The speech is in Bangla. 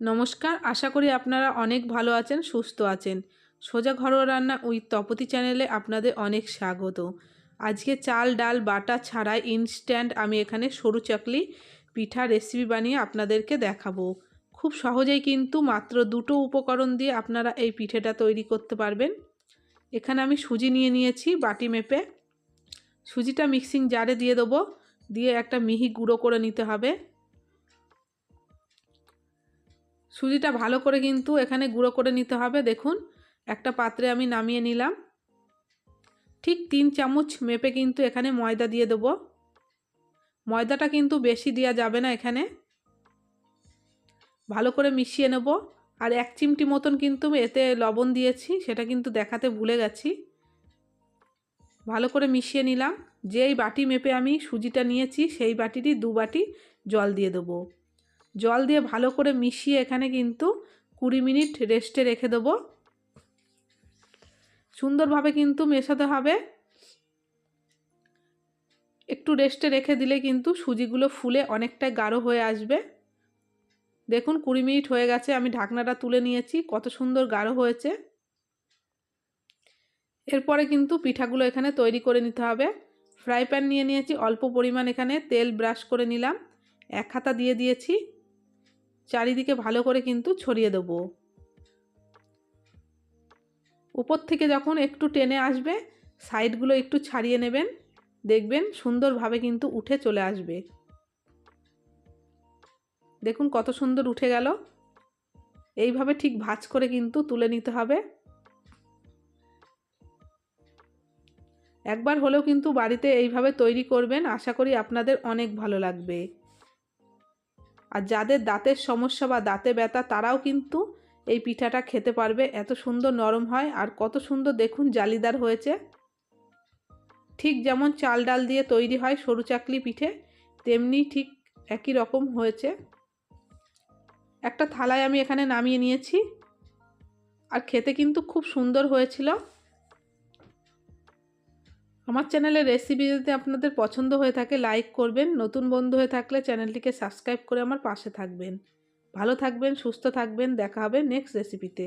নমস্কার, আশা করি আপনারা অনেক ভালো আছেন, সুস্থ আছেন। সোজা ঘরোয়া রান্না উইথ তপতি চ্যানেলে আপনাদের অনেক স্বাগত। আজকে চাল, ডাল, বাটা ছাড়াই ইনস্ট্যান্ট আমি এখানে সরু চাকলি, পিঠা রেসিপি বানিয়ে আপনাদেরকে দেখাবো। খুব সহজেই কিন্তু মাত্র দুটো উপকরণ দিয়ে আপনারা এই পিঠেটা তৈরি করতে পারবেন। এখানে আমি সুজি নিয়ে নিয়েছি বাটি মেপে। সুজিটা মিক্সিং জারে দিয়ে দেবো। দিয়ে একটা মিহি গুঁড়ো করে নিতে হবে। সুজিটা ভালো করে কিন্তু এখানে গুঁড়ো করে নিতে হবে। দেখুন, একটা পাত্রে আমি নামিয়ে নিলাম। ঠিক তিন চামচ মেপে কিন্তু এখানে ময়দা দিয়ে দেবো। ময়দাটা কিন্তু বেশি দেওয়া যাবে না এখানে। ভালো করে মিশিয়ে নেব। আর এক চিমটি মতন কিন্তু এতে লবণ দিয়েছি, সেটা কিন্তু দেখাতে ভুলে গেছি। ভালো করে মিশিয়ে নিলাম। যেই বাটি মেপে আমি সুজিটা নিয়েছি, সেই বাটিটি দু বাটি জল দিয়ে দেবো। জল দিয়ে ভালো করে মিশিয়ে এখানে কিন্তু কুড়ি মিনিট রেস্টে রেখে দেবো। সুন্দরভাবে কিন্তু মেশাতে হবে। একটু রেস্টে রেখে দিলে কিন্তু সুজিগুলো ফুলে অনেকটা গাঢ় হয়ে আসবে। দেখুন, কুড়ি মিনিট হয়ে গেছে, আমি ঢাকনাটা তুলে নিয়েছি, কত সুন্দর গাঢ় হয়েছে। এরপরে কিন্তু পিঠাগুলো এখানে তৈরি করে নিতে হবে। ফ্রাই প্যান নিয়ে নিয়েছি, অল্প পরিমাণ এখানে তেল ব্রাশ করে নিলাম। এক হাতা দিয়ে দিয়েছি। চারিদিকে ভালো করে কিন্তু ছড়িয়ে দেবো। উপর থেকে যখন একটু টেনে আসবে, সাইডগুলো একটু ছাড়িয়ে নেবেন। দেখবেন সুন্দরভাবে কিন্তু উঠে চলে আসবে। দেখুন কত সুন্দর উঠে গেল। এইভাবে ঠিক ভাজ করে কিন্তু তুলে নিতে হবে। একবার হলেও কিন্তু বাড়িতে এইভাবে তৈরি করবেন, আশা করি আপনাদের অনেক ভালো লাগবে। আর যাদের দাঁতের সমস্যা বা দাঁতে ব্যথা, তারাও কিন্তু এই পিঠাটা খেতে পারবে। এত সুন্দর নরম হয় আর কত সুন্দর দেখুন জালিদার হয়েছে। ঠিক যেমন চাল ডাল দিয়ে তৈরি হয় সরু চাকলি পিঠে, তেমনি ঠিক একই রকম হয়েছে। একটা থালায় আমি এখানে নামিয়ে নিয়েছি। আর খেতে কিন্তু খুব সুন্দর হয়েছিল। আমার চ্যানেলের রেসিপি যদি আপনাদের পছন্দ হয়ে থাকে লাইক করবেন। নতুন বন্ধু হয়ে থাকলে চ্যানেলটিকে সাবস্ক্রাইব করে আমার পাশে থাকবেন। ভালো থাকবেন, সুস্থ থাকবেন। দেখা হবে নেক্সট রেসিপিতে